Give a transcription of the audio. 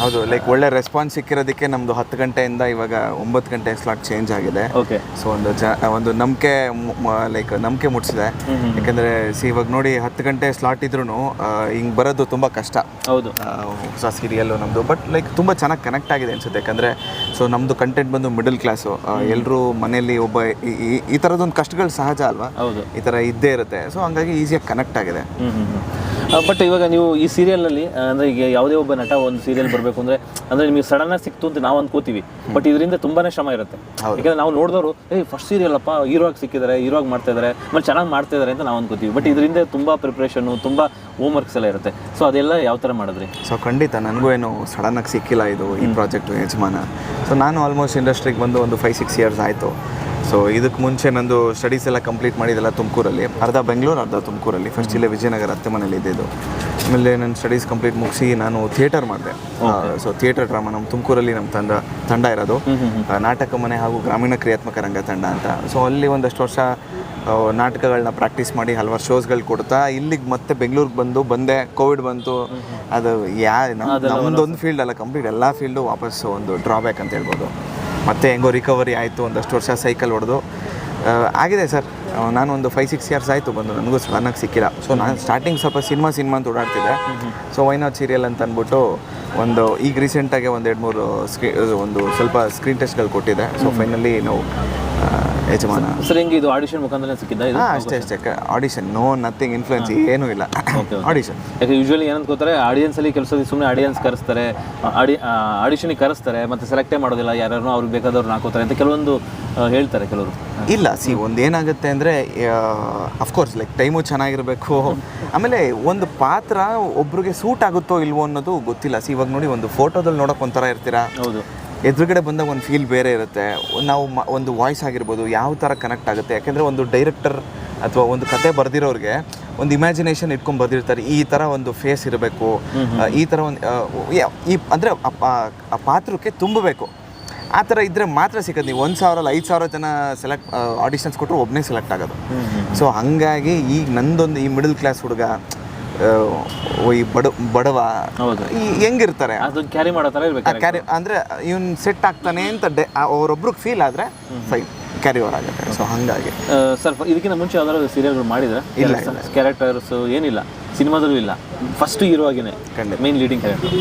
ಹೌದು ಲೈಕ್ ಒಳ್ಳೆ ರೆಸ್ಪಾನ್ಸ್ ಸಿಕ್ಕಿರೋದಕ್ಕೆ ನಮ್ದು ಹತ್ತು ಗಂಟೆಯಿಂದ ಇವಾಗ ಒಂಬತ್ತು ಗಂಟೆ ಸ್ಲಾಟ್ ಚೇಂಜ್ ಆಗಿದೆ. ಓಕೆ ಸೊ ಒಂದು ಜ ಒಂದು ನಂಬಿಕೆ ಲೈಕ್ ನಂಬಿಕೆ ಮುಟ್ಸಿದೆ ಯಾಕಂದ್ರೆ ಸಿ ಇವಾಗ ನೋಡಿ ಹತ್ತು ಗಂಟೆ ಸ್ಲಾಟ್ ಇದ್ರೂ ಹಿಂಗೆ ಬರೋದು ತುಂಬ ಕಷ್ಟ. ಹೌದು. ಹೊಸ ಸೀರಿಯಲ್ಲು ನಮ್ಮದು ಬಟ್ ಲೈಕ್ ತುಂಬ ಚೆನ್ನಾಗಿ ಕನೆಕ್ಟ್ ಆಗಿದೆ ಅನ್ಸುತ್ತೆ. ಯಾಕಂದರೆ ಸೊ ನಮ್ಮದು ಕಂಟೆಂಟ್ ಬಂದು ಮಿಡಲ್ ಕ್ಲಾಸು ಎಲ್ಲರೂ ಮನೆಯಲ್ಲಿ ಒಬ್ಬ ಈ- ಈ- ಈ ಥರದೊಂದು ಕಷ್ಟಗಳು ಸಹಜ ಅಲ್ವಾ? ಹೌದು. ಈ ಥರ ಇದ್ದೇ ಇರುತ್ತೆ. ಸೊ ಹಂಗಾಗಿ ಈಸಿಯಾಗಿ ಕನೆಕ್ಟ್ ಆಗಿದೆ. ಬಟ್ ಇವಾಗ ನೀವು ಈ ಸೀರಿಯಲ್ನಲ್ಲಿ ಅಂದರೆ ಈಗ ಯಾವುದೇ ಒಬ್ಬ ನಟ ಒಂದು ಸೀರಿಯಲ್ ಬರಬೇಕು ಅಂದರೆ ಅಂದರೆ ನಿಮಗೆ ಸಡನ್ ಆಗಿ ಸಿಕ್ತು ಅಂತ ನಾವು ಅನ್ಕೋತೀವಿ. ಬಟ್ ಇದರಿಂದ ತುಂಬಾನೇ ಶ್ರಮ ಇರುತ್ತೆ. ಯಾಕಂದ್ರೆ ನಾವು ನೋಡಿದವರು ಏಯ್ ಫಸ್ಟ್ ಸೀರಿಯಲ್ ಅಪ್ಪ ಸಿಕ್ಕಿದ್ದಾರೆ ಹೀರೋ ಆಗಿ ಮಾಡ್ತಾ ಇದ್ದಾರೆ ಆಮೇಲೆ ಚೆನ್ನಾಗಿ ಮಾಡ್ತಾ ಇದ್ದಾರೆ ಅಂತ ನಾವು ಅನ್ಕೋತೀವಿ. ಬಟ್ ಇದರಿಂದ ತುಂಬ ಪ್ರಿಪ್ರೇಷನು ತುಂಬ ಹೋಮ್ ವರ್ಕ್ಸ್ ಎಲ್ಲ ಇರುತ್ತೆ. ಸೊ ಅದೆಲ್ಲ ಯಾವ ಥರ ಮಾಡಿದ್ರಿ? ಸೊ ಖಂಡಿತ ನನಗೂ ಏನು ಸಡನ್ನಾಗಿ ಸಿಕ್ಕಿಲ್ಲ ಇದು ಈ ಪ್ರಾಜೆಕ್ಟ್ ಯಜಮಾನ. ಸೊ ನಾನು ಆಲ್ಮೋಸ್ಟ್ ಇಂಡಸ್ಟ್ರಿಗೆ ಬಂದು ಒಂದು ಫೈವ್ ಸಿಕ್ಸ್ ಇಯರ್ಸ್ ಆಯಿತು. ಸೊ ಇದಕ್ಕೆ ಮುಂಚೆ ನಂದು ಸ್ಟಡೀಸ್ ಎಲ್ಲ ಕಂಪ್ಲೀಟ್ ಮಾಡಿದ್ದೆಲ್ಲ ತುಮಕೂರಲ್ಲಿ. ಅರ್ಧ ಬೆಂಗಳೂರು ಅರ್ಧ ತುಮಕೂರಲ್ಲಿ. ಫಸ್ಟ್ ಇಲ್ಲೇ ವಿಜಯನಗರ ಅತ್ತೆ ಮನೇಲಿ ಇದ್ದಿದ್ದು ಆಮೇಲೆ ನನ್ನ ಸ್ಟಡೀಸ್ ಕಂಪ್ಲೀಟ್ ಮುಗಿಸಿ ನಾನು ಥಿಯೇಟರ್ ಮಾಡಿದೆ. ಸೊ ಥಿಯೇಟರ್ ಡ್ರಾಮಾ ನಮ್ಮ ತುಮಕೂರಲ್ಲಿ ನಮ್ಮ ತಂಡ ತಂಡ ಇರೋದು. ನಾಟಕ ಮನೆ ಹಾಗೂ ಗ್ರಾಮೀಣ ಕ್ರಿಯಾತ್ಮಕ ರಂಗ ತಂಡ ಅಂತ. ಸೊ ಅಲ್ಲಿ ಒಂದಷ್ಟು ವರ್ಷ ನಾಟಕಗಳನ್ನ ಪ್ರಾಕ್ಟೀಸ್ ಮಾಡಿ ಹಲವಾರು ಶೋಸ್ಗಳು ಕೊಡ್ತಾ ಇಲ್ಲಿಗೆ ಮತ್ತೆ ಬೆಂಗಳೂರಿಗೆ ಬಂದು ಬಂದೆ ಕೋವಿಡ್ ಬಂತು. ಅದು ಯಾ ನಮ್ಮದೊಂದು ಫೀಲ್ಡ್ ಅಲ್ಲ ಕಂಪ್ಲೀಟ್ ಎಲ್ಲ ಫೀಲ್ಡು ವಾಪಸ್ ಒಂದು ಡ್ರಾಬ್ಯಾಕ್ ಅಂತ ಹೇಳ್ಬೋದು. ಮತ್ತೆ ಹೆಂಗೋ ರಿಕವರಿ ಆಯಿತು ಒಂದಷ್ಟು ವರ್ಷ ಸೈಕಲ್ ಹೊಡೆದು. ಆಗಿದೆ ಸರ್. ನಾನು ಒಂದು ಫೈವ್ ಸಿಕ್ಸ್ ಇಯರ್ಸ್ ಆಯಿತು ಬಂದು ನನಗೂ ಸಡನ್ನಾಗಿ ಸಿಕ್ಕಿಲ್ಲ. ಸೊ ನಾನು ಸ್ಟಾರ್ಟಿಂಗ್ ಸ್ವಲ್ಪ ಸಿನಿಮಾ ಸಿನಿಮಾ ಅಂತ ಓಡಾಡ್ತಿದ್ದೆ. ಸೊ ವೈನಾಟ್ ಸೀರಿಯಲ್ ಅಂತ ಅಂದ್ಬಿಟ್ಟು ಒಂದು ಈಗ ರೀಸೆಂಟಾಗಿ ಒಂದು ಎರಡು ಮೂರು ಸ್ಕ್ರೀ ಒಂದು ಸ್ವಲ್ಪ ಸ್ಕ್ರೀನ್ ಟೆಸ್ಟ್ಗಳು ಕೊಟ್ಟಿದೆ ಸೊ ಫೈನಲಿ ನಾವು ಯಜಮಾನ. ಸರ್ ಹೆಂಗೆ ಇದು ಆಡಿಷನ್ ಮುಖಾಂತರ ಸಿಕ್ಕಿದ್ದ ಇದು? ಹಾಂ ಅಷ್ಟೇ ಅಷ್ಟೇ. ಆಡಿಷನ್ ನೋ ನಥಿಂಗ್ ಇನ್ಫ್ಲುಯೆನ್ಸ್ ಏನೂ ಇಲ್ಲ. ಆಡಿಷನ್ ಯಾಕೆ ಯೂಶ್ವಲಿ ಗೊತ್ತಾರೆ ಆಡಿಯನ್ಸ್ ಅಲ್ಲಿ ಕೆಲಸ ಸುಮ್ಮನೆ ಆಡಿಯನ್ಸ್ ಕರೆಸ್ತಾರೆ ಆಡಿ ಆಡಿಷನಿಗೆ ಕರೆಸ್ತಾರೆ ಮತ್ತೆ ಸೆಲೆಕ್ಟೇ ಮಾಡೋದಿಲ್ಲ ಯಾರು ಅವ್ರಿಗೆ ಬೇಕಾದವ್ರನ್ನ ಹಾಕೋತಾರೆ ಅಂತ ಕೆಲವೊಂದು ಹೇಳ್ತಾರೆ ಕೆಲವರು. ಇಲ್ಲ ಸಿ ಒಂದು ಏನಾಗುತ್ತೆ ಅಂದರೆ ಅಫ್ಕೋರ್ಸ್ ಲೈಕ್ ಟೈಮು ಚೆನ್ನಾಗಿರಬೇಕು. ಆಮೇಲೆ ಒಂದು ಪಾತ್ರ ಒಬ್ರಿಗೆ ಸೂಟ್ ಆಗುತ್ತೋ ಇಲ್ವೋ ಅನ್ನೋದು ಗೊತ್ತಿಲ್ಲ. ಸಿ ಇವಾಗ ನೋಡಿ ಒಂದು ಫೋಟೋದಲ್ಲಿ ನೋಡೋಕೆ ಒಂಥರ ಇರ್ತೀರಾ? ಹೌದು. ಎದುರುಗಡೆ ಬಂದಾಗ ಒಂದು ಫೀಲ್ ಬೇರೆ ಇರುತ್ತೆ. ನಾವು ಮ- ಒಂದು ವಾಯ್ಸ್ ಆಗಿರ್ಬೋದು ಯಾವ ಥರ ಕನೆಕ್ಟ್ ಆಗುತ್ತೆ. ಯಾಕೆಂದರೆ ಒಂದು ಡೈರೆಕ್ಟರ್ ಅಥವಾ ಒಂದು ಕತೆ ಬರೆದಿರೋರಿಗೆ ಒಂದು ಇಮ್ಯಾಜಿನೇಷನ್ ಇಟ್ಕೊಂಡು ಬರ್ದಿರ್ತಾರೆ. ಈ ಥರ ಒಂದು ಫೇಸ್ ಇರಬೇಕು. ಈ ಥರ ಒಂದು ಈ ಅಂದರೆ ಆ ಪಾತ್ರಕ್ಕೆ ತುಂಬಬೇಕು. ಆ ಥರ ಇದ್ದರೆ ಮಾತ್ರ ಸಿಗೋದು ನೀವು ಒಂದು ಸಾವಿರ ಅಲ್ಲ ಐದು ಸಾವಿರ ಜನ ಸೆಲೆಕ್ಟ್ ಆಡಿಷನ್ಸ್ ಕೊಟ್ಟರು ಒಬ್ಬನೇ ಸೆಲೆಕ್ಟ್ ಆಗೋದು. ಸೊ ಹಾಗಾಗಿ ಈಗ ನಂದೊಂದು ಈ ಮಿಡಲ್ ಕ್ಲಾಸ್ ಹುಡುಗ ಈ ಬಡ ಬಡವ ಹೆಂಗಿರ್ತಾರೆ? ಕ್ಯಾರಿ ಮಾಡೋ ಥರ ಇರ್ಬೇಕು ಕ್ಯಾರಿ ಅಂದರೆ ಇವನ್ ಸೆಟ್ ಆಗ್ತಾನೆ ಅಂತ ಡೆ ಅವರೊಬ್ರಿಗೆ ಫೀಲ್ ಆದರೆ ಫೈನ್ ಕ್ಯಾರಿ ಓವರ್ ಆಗುತ್ತೆ. ಸೊ ಹಾಗಾಗಿ. ಸರ್ ಇದಕ್ಕಿಂತ ಮುಂಚೆ ಯಾವ್ದಾದ್ರು ಸೀರಿಯಲ್ಗಳು ಮಾಡಿದ್ರೆ ಕ್ಯಾರೆಕ್ಟರ್ಸ್ ಏನಿಲ್ಲ ಸಿನಿಮಾದಲ್ಲೂ ಇಲ್ಲ. First hero ಆಗಿನೇ. Main leading character